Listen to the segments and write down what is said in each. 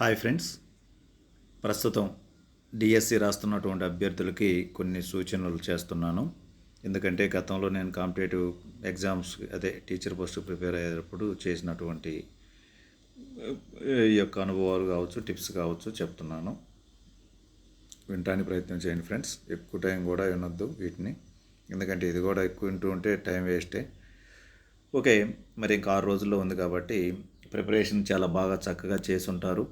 Hi friends. ప్రస్తుతం DSC రాస్తున్నటువంటి అభ్యర్థులకి కొన్ని సూచనలు చేస్తున్నాను. ఎందుకంటే గతంలో నేను కాంపిటేటివ్ ఎగ్జామ్స్ అదే టీచర్ పోస్ట్ ప్రిపేర్ అయ్యేటప్పుడు చేసినటువంటి ఈ యొక్క అనుభవాలు కావచ్చు టిప్స్ కావచ్చు చెప్తున్నాను. వినటానికి ప్రయత్నం చేయండి ఫ్రెండ్స్. ఎక్కువ టైం కూడా వినొద్దు వీటిని. ఎందుకంటే ఇది కూడా ఎక్కువ వింటూ ఉంటే టైం వేస్టే. ఓకే మరి ఇంకా ఆరు రోజుల్లో ఉంది కాబట్టి ప్రిపరేషన్ చాలా బాగా చక్కగా చేసి ఉంటారు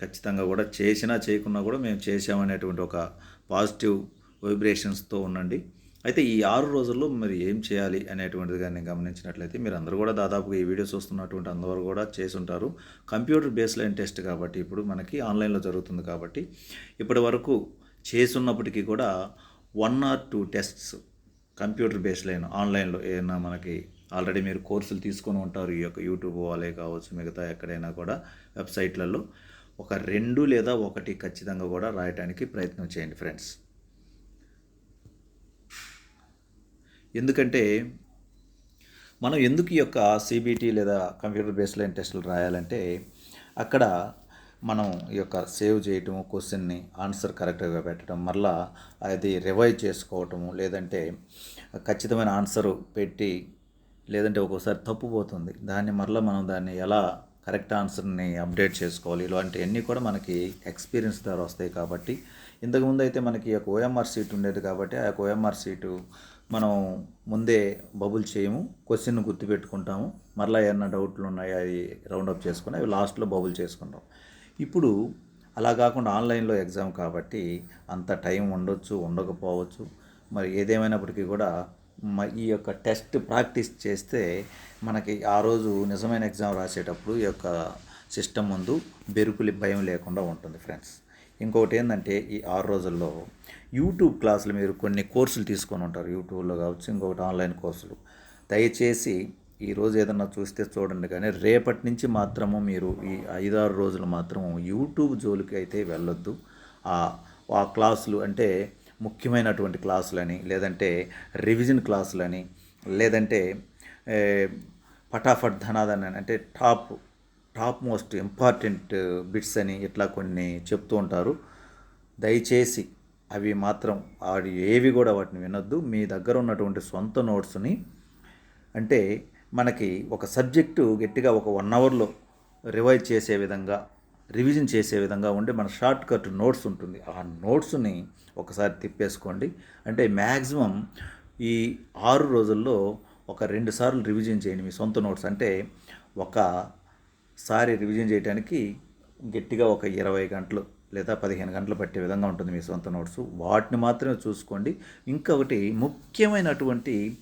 ఖచ్చితంగా కూడా చేసినా చేయకున్నా కూడా మేము చేసామనేటువంటి ఒక పాజిటివ్ వైబ్రేషన్స్తో ఉండండి. అయితే ఈ ఆరు రోజుల్లో మరి ఏం చేయాలి అనేటువంటిది కానీ గమనించినట్లయితే మీరు అందరూ కూడా దాదాపుగా ఈ వీడియో చూస్తున్నటువంటి అందరూ కూడా చేసి ఉంటారు. కంప్యూటర్ బేస్ లైన్ టెస్ట్ కాబట్టి ఇప్పుడు మనకి ఆన్లైన్లో జరుగుతుంది కాబట్టి ఇప్పటి వరకు చేసున్నప్పటికీ కూడా one or two tests computer base line ఆన్లైన్లో ఏదైనా మనకి ఆల్రెడీ మీరు కోర్సులు తీసుకొని ఉంటారు ఈ యొక్క యూట్యూబ్ వాళ్ళే కావచ్చు మిగతా ఎక్కడైనా కూడా వెబ్సైట్లలో. ఒక రెండు లేదా ఒకటి ఖచ్చితంగా కూడా రాయటానికి ప్రయత్నం చేయండి ఫ్రెండ్స్. ఎందుకంటే మనం ఎందుకు ఈ యొక్క సిబిటి లేదా కంప్యూటర్ బేస్డ్ లైన్ టెస్టులు రాయాలంటే అక్కడ మనం ఈ యొక్క సేవ్ చేయటము క్వశ్చన్ని ఆన్సర్ కరెక్ట్గా పెట్టడం మరలా అది రివైజ్ చేసుకోవటము లేదంటే ఖచ్చితమైన ఆన్సర్ పెట్టి లేదంటే ఒక్కోసారి తప్పు పోతుంది. దాన్ని మరలా మనం దాన్ని ఎలా కరెక్ట్ ఆన్సర్ని అప్డేట్ చేసుకోవాలి. ఇలాంటివన్నీ కూడా మనకి ఎక్స్పీరియన్స్ ద్వారా వస్తాయి కాబట్టి ఇంతకుముందు అయితే మనకి ఒక ఓఎంఆర్ సీట్ ఉండేది కాబట్టి ఆ యొక్క ఓఎంఆర్ సీటు మనం ముందే బబుల్ చేయము క్వశ్చన్ గుర్తుపెట్టుకుంటాము. మరలా ఏమైనా డౌట్లు ఉన్నాయి అవి రౌండప్ చేసుకుని అవి లాస్ట్లో బబుల్ చేసుకుంటాం. ఇప్పుడు అలా కాకుండా ఆన్లైన్లో ఎగ్జామ్ కాబట్టి అంత టైం ఉండొచ్చు ఉండకపోవచ్చు. మరి ఏదేమైనప్పటికీ కూడా ఈ యొక్క టెస్ట్ ప్రాక్టీస్ చేస్తే మనకి ఆ రోజు నిజమైన ఎగ్జామ్ రాసేటప్పుడు ఈ యొక్క సిస్టమ్ ముందు బెరుకులి భయం లేకుండా ఉంటుంది ఫ్రెండ్స్. ఇంకొకటి ఏంటంటే ఈ ఆరు రోజుల్లో యూట్యూబ్ క్లాసులు మీరు కొన్ని కోర్సులు తీసుకొని ఉంటారు. యూట్యూబ్లో కావచ్చు ఇంకొకటి ఆన్లైన్ కోర్సులు. దయచేసి ఈ రోజు ఏదన్నా చూస్తే చూడండి కానీ రేపటి నుంచి మాత్రము మీరు ఈ ఐదారు రోజులు మాత్రము యూట్యూబ్ జోలికి అయితే వెళ్ళొద్దు ఆ క్లాసులు అంటే ముఖ్యమైనటువంటి క్లాసులని లేదంటే రివిజన్ క్లాసులని లేదంటే పటాఫట్ ధనాదన్ అని అంటే top top most important bits అని ఇట్లా కొన్ని చెప్తూ ఉంటారు. దయచేసి అవి మాత్రం వాడి ఏవి కూడా వాటిని వినొద్దు. మీ దగ్గర ఉన్నటువంటి సొంత నోట్స్ని అంటే మనకి ఒక సబ్జెక్టు గట్టిగా ఒక వన్ అవర్లో రివైజ్ చేసే విధంగా రివిజన్ చేసే విధంగా ఉండే మన షార్ట్ కట్ నోట్స్ ఉంటుంది. ఆ నోట్స్ని ఒకసారి తిప్పేసుకోండి. అంటే మ్యాక్సిమం ఈ ఆరు రోజుల్లో ఒక రెండు సార్లు రివిజన్ చేయండి మీ సొంత నోట్స్. అంటే ఒకసారి రివిజన్ చేయడానికి గట్టిగా ఒక ఇరవై గంటలు లేదా పదిహేను గంటలు పట్టే విధంగా ఉంటుంది మీ సొంత నోట్స్. వాటిని మాత్రమే చూసుకోండి. ఇంకొకటి ముఖ్యమైనటువంటి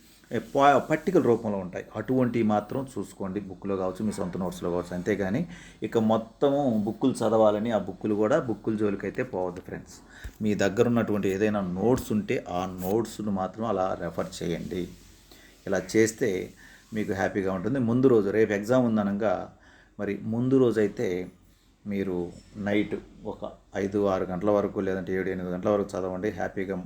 పట్టికల రూపంలో ఉంటాయి. అటువంటివి మాత్రం చూసుకోండి. బుక్లో కావచ్చు మీ సొంత నోట్స్లో కావచ్చు అంతేగాని ఇక మొత్తము బుక్కులు చదవాలని ఆ బుక్కులు కూడా బుక్కుల జోలికైతే పోవద్దు ఫ్రెండ్స్. మీ దగ్గర ఉన్నటువంటి ఏదైనా నోట్స్ ఉంటే ఆ నోట్స్ను మాత్రం అలా రెఫర్ చేయండి. ఇలా చేస్తే మీకు హ్యాపీగా ఉంటుంది. ముందు రోజు రేపు ఎగ్జామ్ ఉందనగా మరి ముందు రోజు అయితే మీరు నైట్ ఒక ఐదు ఆరు గంటల వరకు లేదంటే ఏడు ఎనిమిది గంటల వరకు చదవండి. హ్యాపీగా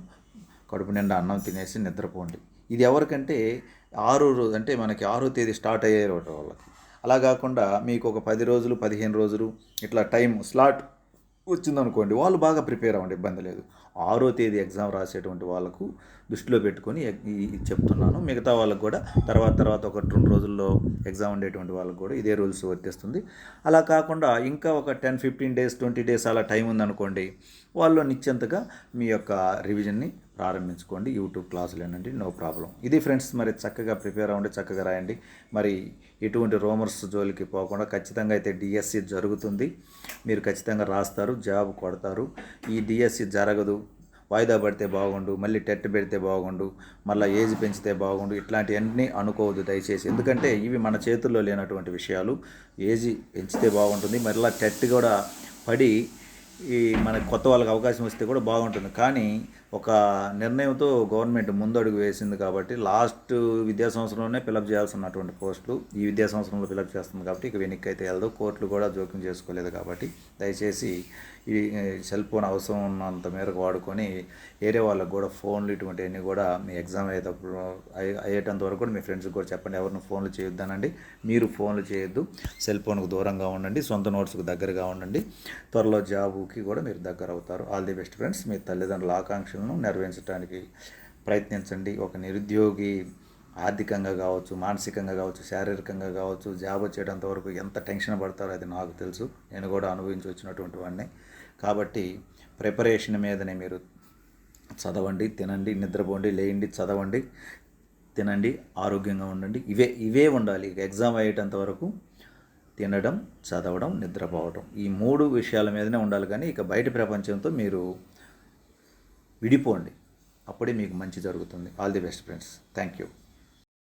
కడుపు నిండా అన్నం తినేసి నిద్రపోండి. ఇది ఎవరికంటే ఆరో రోజు అంటే మనకి ఆరో తేదీ స్టార్ట్ అయ్యే వాళ్ళకి. అలా కాకుండా మీకు ఒక పది రోజులు పదిహేను రోజులు ఇట్లా టైం స్లాట్ వచ్చిందనుకోండి వాళ్ళు బాగా ప్రిపేర్ అవ్వండి ఇబ్బంది లేదు. ఆరో తేదీ ఎగ్జామ్ రాసేటువంటి వాళ్ళకు దృష్టిలో పెట్టుకొని చెప్తున్నాను. మిగతా వాళ్ళకు కూడా తర్వాత తర్వాత ఒక రెండు రోజుల్లో ఎగ్జామ్ ఉండేటువంటి వాళ్ళకు కూడా ఇదే రూల్స్ వర్తిస్తుంది. అలా కాకుండా ఇంకా ఒక ten fifteen days twenty days అలా టైం ఉందనుకోండి వాళ్ళు నిత్యంతగా మీ యొక్క రివిజన్ని ప్రారంభించుకోండి. యూట్యూబ్ క్లాసులు ఏంటంటే నో ప్రాబ్లం. ఇది ఫ్రెండ్స్ మరి చక్కగా ప్రిపేర్ అవ్వండి చక్కగా రాయండి. మరి ఎటువంటి రోమర్స్ జోలికి పోకుండా ఖచ్చితంగా అయితే డిఎస్సి జరుగుతుంది. మీరు ఖచ్చితంగా రాస్తారు జాబ్ కొడతారు. ఈ డిఎస్సి జరగదు వాయిదా పడితే బాగుండు మళ్ళీ టెట్ పెడితే బాగుండు మళ్ళీ ఏజ్ పెంచితే బాగుండు ఇట్లాంటివన్నీ అనుకోవద్దు దయచేసి. ఎందుకంటే ఇవి మన చేతుల్లో లేనటువంటి విషయాలు. ఏజ్ పెంచితే బాగుంటుంది మళ్ళీ టెట్ కూడా పడి ఈ మన కొత్త వాళ్ళకి అవకాశం వస్తే కూడా బాగుంటుంది. కానీ ఒక నిర్ణయంతో గవర్నమెంట్ ముందడుగు వేసింది కాబట్టి లాస్ట్ విద్యా సంవత్సరంలోనే ఫిలప్ చేయాల్సినటువంటి పోస్టులు ఈ విద్యా సంవత్సరంలో ఫిలప్ చేస్తుంది కాబట్టి ఇక వెనక్కి అయితే వెళ్ళదు కోర్టులు కూడా జోక్యం చేసుకోలేదు కాబట్టి దయచేసి ఈ సెల్ ఫోన్ అవసరం ఉన్నంత మేరకు వాడుకొని ఏరియా వాళ్ళకి కూడా ఫోన్లు ఇటువంటివన్నీ కూడా మీ ఎగ్జామ్ అయ్యేటప్పుడు అయ్యే- అయ్యేటంత వరకు కూడా మీ ఫ్రెండ్స్కి కూడా చెప్పండి. ఎవరిని ఫోన్లు చేయొద్దనండి. మీరు ఫోన్లు చేయొద్దు. సెల్ ఫోన్కు దూరంగా ఉండండి. సొంత నోట్స్కి దగ్గరగా ఉండండి. త్వరలో జాబుకి కూడా మీరు దగ్గర అవుతారు ఆల్ ది బెస్ట్ ఫ్రెండ్స్. మీ తల్లిదండ్రుల లక్ష్యాలను నెరవేర్చడానికి ప్రయత్నించండి. ఒక నిరుద్యోగి ఆర్థికంగా కావచ్చు మానసికంగా కావచ్చు శారీరకంగా కావచ్చు జాబ్ వచ్చేటంత వరకు ఎంత టెన్షన్ పడతారో అది నాకు తెలుసు. నేను కూడా అనుభవించి వచ్చినటువంటి వాడిని. కాబట్టి ప్రిపరేషన్ మీదనే మీరు చదవండి తినండి నిద్రపోండి లేయండి చదవండి తినండి ఆరోగ్యంగా ఉండండి. ఇవే ఇవే ఉండాలి. ఎగ్జామ్ అయ్యేటంత వరకు తినడం చదవడం నిద్రపోవడం. ఈ మూడు విషయాల మీదనే ఉండాలి. కానీ ఇక బయట ప్రపంచంతో మీరు విడిపోండి. అప్పుడే మీకు మంచి జరుగుతుంది. All the best friends thank you